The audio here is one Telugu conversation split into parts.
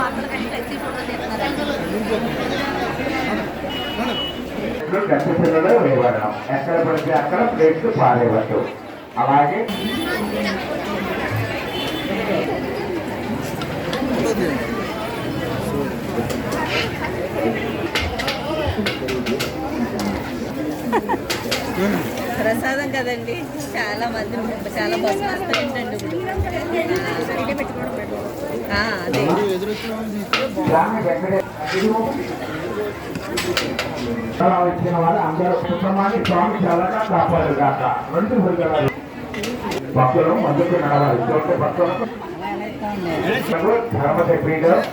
వార్తలు వేయబడడం ఎక్కడ పడితే అక్కడ ప్లేట్లు పారేయవద్దు అలాగే ప్రసాదం కదండి చాలా మంది చాలా బస్సు వస్తాయండి అదే అందరూ కుటుంబాన్ని స్వామి కాపాడు కాక రెండు భక్తులు ముందుకు నడవాలి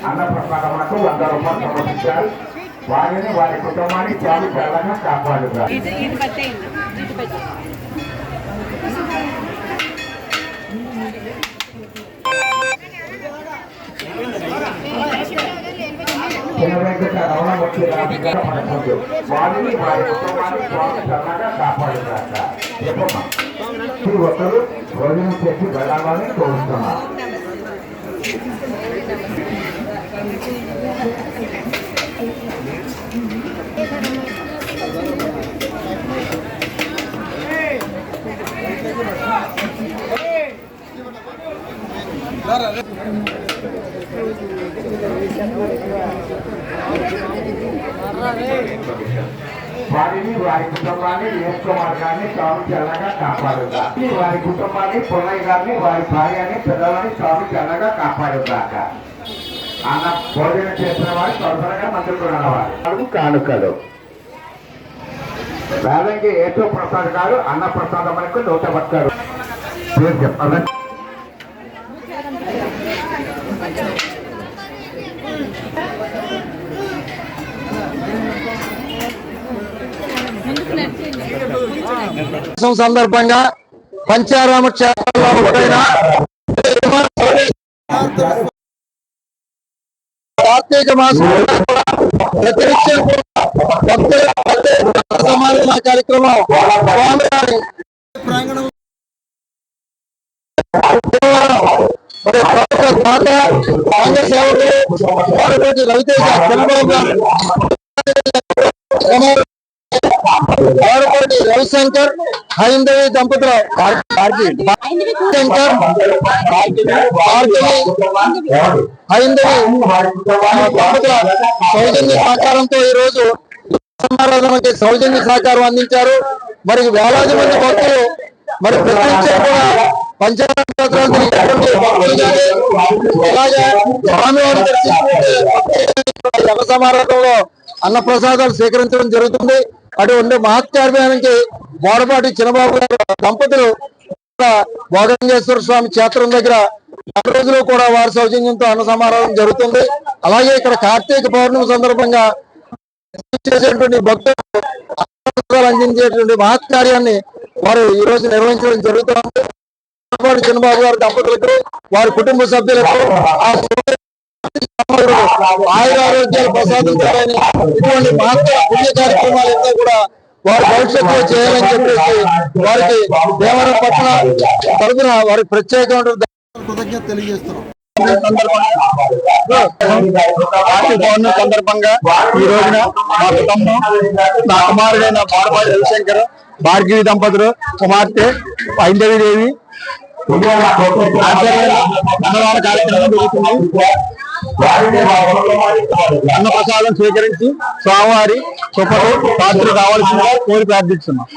అన్న ప్రసాదం వంద రూపాయలు సమర్పించారు వారిని వారి కుటుంబాన్ని స్వామి చల్లగా కాపాడుగా ఇటు ఇటు పట్టేయండి ఇటు పట్టే చిన్న వెంకట రమణమూర్తి రాజుగా మనకుంది వారిని వారి కుటుంబాన్ని స్వామి చల్లగా కాపాడుగాక చెప్పమ్మా ప్రతి ఒక్కరూ భోజనం చేసి వెళ్ళాలని కోరుతున్నాను వారిని వారి కుటుంబాన్ని నేర్చుకో మార్గాన్ని స్వామి చల్లగా కాపాడుగా వారి కుటుంబాన్ని పుల్లయ్య గారిని వారి భార్యని పిల్లలని స్వామి చల్లగా కాపాడుగాక అన్న భోజనం చేసిన వారు తొందరగా మందులు నడవాలి కానుకలు. వేదంగి ఏటో ప్రసాద్ గారు అన్న ప్రసాదం మనకు నూట పట్టారు పేరు చెప్పాలి సందర్భంగా పంచారామ క్షేత్రంలో ఒకటైన కార్తీక మాసం ప్రతినిత్యం భక్తుల సమాధాన కార్యక్రమం స్వామివారి మరి ప్రముఖ రవితేజ చంద్రబాబు రవిశంకర్ హైందవి దంపతులు శంకర్ హైందవి దంపతుల సౌజన్య సహకారంతో ఈ రోజు సమారాధనకి సౌజన్య సహకారం అందించారు. మరి వేలాది మంది భక్తులు మరి ప్రతి పంచాయతీ క్షేత్రాలు అలాగే స్వామివారిని దర్శించుకుంటే అన్న ప్రసాదాలు స్వీకరించడం జరుగుతుంది. అటువంటి మహత్యాభియానానికి బోడపాటి చిన్నబాబు గారు దంపతులు ఇక్కడ స్వామి క్షేత్రం దగ్గర రెండు రోజులు కూడా వారి సౌజన్యంతో అన్న సమారాధన జరుగుతుంది. అలాగే ఇక్కడ కార్తీక పౌర్ణమి సందర్భంగా చేసేటువంటి భక్తులు అందించేటువంటి మహత్ కార్యాన్ని వారు ఈ రోజు నిర్వహించడం జరుగుతుంది. చిన్నపాటి చంద్రబాబు గారి దంపతులకు వారి కుటుంబ సభ్యులకు ఆ ఆయుర ఆరోగ్యాలు ప్రసాదించాలని ఇటువంటి మహత్వ పుణ్య కార్యక్రమాలు ఎన్నో కూడా వారి భవిష్యత్తులో చేయాలని చెప్పేసి వారికి దేవరం పట్ల తరఫున వారికి ప్రత్యేకమైన కృతజ్ఞత తెలియజేస్తున్నాం. పార్టీ పౌర్ణమి సందర్భంగా ఈ రోజున మా కుటుంబం నా కుమారుడైన బాలపాటి రవిశంకర్ భార్గవి దంపతులు కుమార్తె ఐందవి దేవి అన్నదాన కార్యక్రమం జరుగుతుంది అన్న ప్రసాదం స్వీకరించి స్వామివారి కృపకు పాత్ర కావాల్సిందిగా కోరి ప్రార్థిస్తున్నాం.